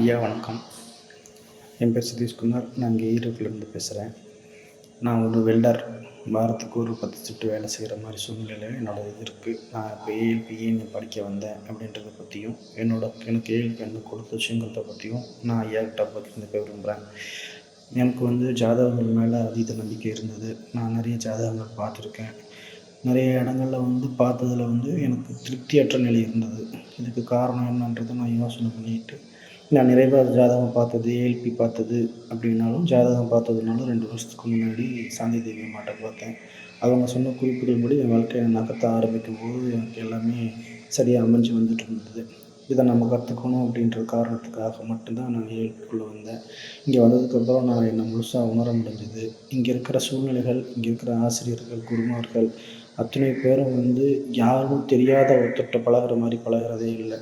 ஐயா வணக்கம். என் பேர் சதீஷ்குமார். நான் இங்கே ஈரோட்டிலேருந்து பேசுகிறேன் நான் ஒரு வெல்டர். வாரத்துக்கு ஒரு பத்து செட்டு வேலை செய்கிற மாதிரி சூழ்நிலையில் என்னோடய இது இருக்குது நான் இப்போ ஏஎல்பி ஏன்னு படிக்க வந்தேன் அப்படின்றத பற்றியும் என்னோட எனக்கு ஏஎல்பி என்ன கொடுத்த விஷயங்கிறத பற்றியும் நான் ஐயா கிட்ட பகிர்ந்துக்க விரும்புகிறேன் எனக்கு வந்து ஜாதகங்கள் மேலே அதீத நம்பிக்கை இருந்தது. நான் நிறைய ஜாதகங்கள் பார்த்துருக்கேன். நிறைய இடங்கள்ல வந்து பார்த்ததில் வந்து எனக்கு திருப்தியற்ற நிலை இருந்தது. இதுக்கு காரணம் என்னன்றதை நான் யோசனை பண்ணிட்டு நான் நிறைவாக ஜாதகம் பார்த்தது ஏஎல்பி பார்த்தது அப்படின்னாலும் ஜாதகம் பார்த்ததுனாலும் ரெண்டு வருஷத்துக்கு முன்னாடி சாந்தி தேவி அம்மாட்ட பார்த்தேன். அவங்க சொன்ன குறிப்புகளின்படி என் வாழ்க்கையை நகர்த்த ஆரம்பிக்கும் போது எனக்கு எல்லாமே சரியாக அமைஞ்சு வந்துட்டு இருந்தது. இதை நம்ம கற்றுக்கணும் அப்படின்ற காரணத்துக்காக மட்டும்தான் நான் ஏஎல்பிக்குள்ளே வந்தேன். இங்கே வந்ததுக்கப்புறம் நான் என்னை முழுசாக உணர முடிஞ்சது. இங்கே இருக்கிற சூழ்நிலைகள் இங்கே இருக்கிற ஆசிரியர்கள் குருமார்கள் அத்தனை பேரும் வந்து யாரும் தெரியாத ஒருத்தர்கிட்ட பழகுற மாதிரி பழகுறதே இல்லை.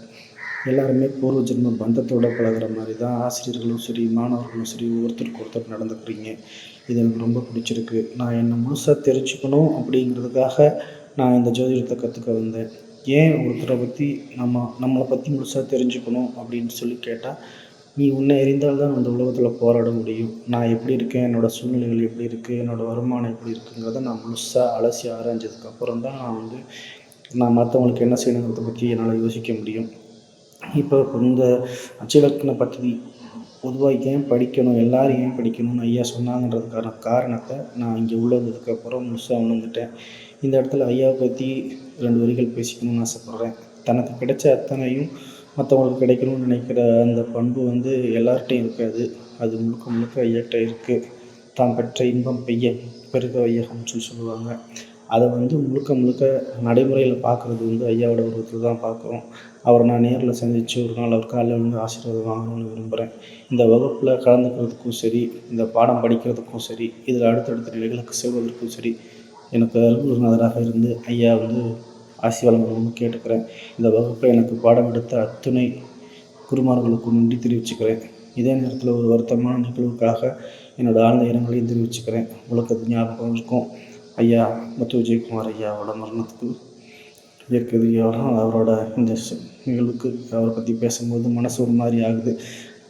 எல்லாருமே பூர்வ ஜென்ம பந்தத்தோட பழகுற மாதிரி தான் ஆசிரியர்களும் சரி மாணவர்களும் சரி ஒருத்தருக்கு ஒருத்தர் நடந்துக்கிறீங்க. இது எனக்கு ரொம்ப பிடிச்சிருக்கு. நான் என்னை முழுசாக தெரிஞ்சுக்கணும் அப்படிங்கிறதுக்காக நான் இந்த ஜோதிடத்தை கற்றுக்க வந்தேன். ஏன் ஒருத்தரை பற்றி நம்ம நம்மளை பற்றி முழுசாக தெரிஞ்சுக்கணும் அப்படின்னு சொல்லி கேட்டால் நீ உன்னை அறிந்தால் தான் அந்த உலகத்தில் போராட முடியும். நான் எப்படி இருக்கேன் என்னோடய சூழ்நிலைகள் எப்படி இருக்குது என்னோடய வருமானம் எப்படி இருக்குங்கிறத நான் முழுசாக அலசி ஆராய்ஞ்சதுக்கப்புறம் தான் நான் வந்து நான் மற்றவங்களுக்கு என்ன செய்யணுங்கிறத பற்றி என்னால் யோசிக்க முடியும். இப்போ இந்த அச்சிலக்கண பற்றி பொதுவாக ஏன் படிக்கணும் எல்லோரும் ஏன் படிக்கணும்னு ஐயா சொன்னாங்கன்றதுக்கான காரணத்தை நான் இங்கே உள்ளதுக்கப்புறம் வந்ததுக்கப்புறம் முழுசாக உணர்ந்துட்டேன். இந்த இடத்துல ஐயாவை பற்றி ரெண்டு வரிகள் பேசிக்கணும்னு ஆசைப்பட்றேன். தனக்கு கிடைச்ச அத்தனையும் மற்றவங்களுக்கு கிடைக்கணும்னு நினைக்கிற அந்த பண்பு வந்து எல்லார்கிட்டையும் இருக்காது. அது முழுக்க முழுக்க ஐயாட்ட இருக்குது தான் பெற்ற இன்பம் பெய்ய பெருக வையகம்னு சொல்லி சொல்லுவாங்க. அதை வந்து முழுக்க முழுக்க நடைமுறையில் பார்க்குறது வந்து ஐயாவோட உருவத்தில் தான் பார்க்குறோம் அவரை நான் நேரில் சந்தித்து ஒரு நாள் அவர் காலையில் வந்து ஆசீர்வாதம் வாங்கணும்னு விரும்புகிறேன் இந்த வகுப்பில் கலந்துக்கிறதுக்கும் சரி இந்த பாடம் படிக்கிறதுக்கும் சரி இதில் அடுத்தடுத்த நிலைகளுக்கு செல்வதற்கும் சரி எனக்கு அருள்குருநாதராக இருந்து ஐயா வந்து ஆசி வழங்கணும்னு கேட்டுக்கிறேன். இந்த வகுப்பில் எனக்கு பாடம் எடுத்த அத்துணை குருமார்களுக்கும் நன்றி தெரிவிச்சுக்கிறேன். இதே நேரத்தில் ஒரு வருத்தமான நிகழ்வுக்காக என்னோடய ஆழ்ந்த இரங்கலையும் தெரிவிச்சுக்கிறேன். உலகத்து ஞாபகம் இருக்கும். ஐயா முத்து விஜயகுமார் ஐயாவோட மரணத்துக்கு இயற்கை அவரோட இந்த நிகழ்வுக்கு அவரை பற்றி பேசும்போது மனசு ஒரு மாதிரி ஆகுது.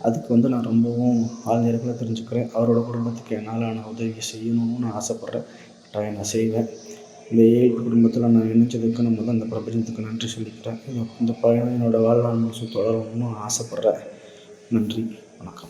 அதுக்கு வந்து நான் ரொம்பவும் ஆழ்ந்த தெரிஞ்சுக்கிறேன். அவரோட குடும்பத்துக்கு என்னால் நான் உதவி செய்யணும்னு நான் ஆசைப்பட்றேன். நான் செய்வேன்? இந்த ஏழு குடும்பத்தில் நான் இணைஞ்சதுக்கு நம்ம தான் இந்த பிரபஞ்சத்துக்கு நன்றி சொல்லிக்கிறேன். இந்த பயணம் என்னோடய வாழ்நாள் முழுசும் தொடரணும்னு ஆசைப்பட்றேன். நன்றி. வணக்கம்.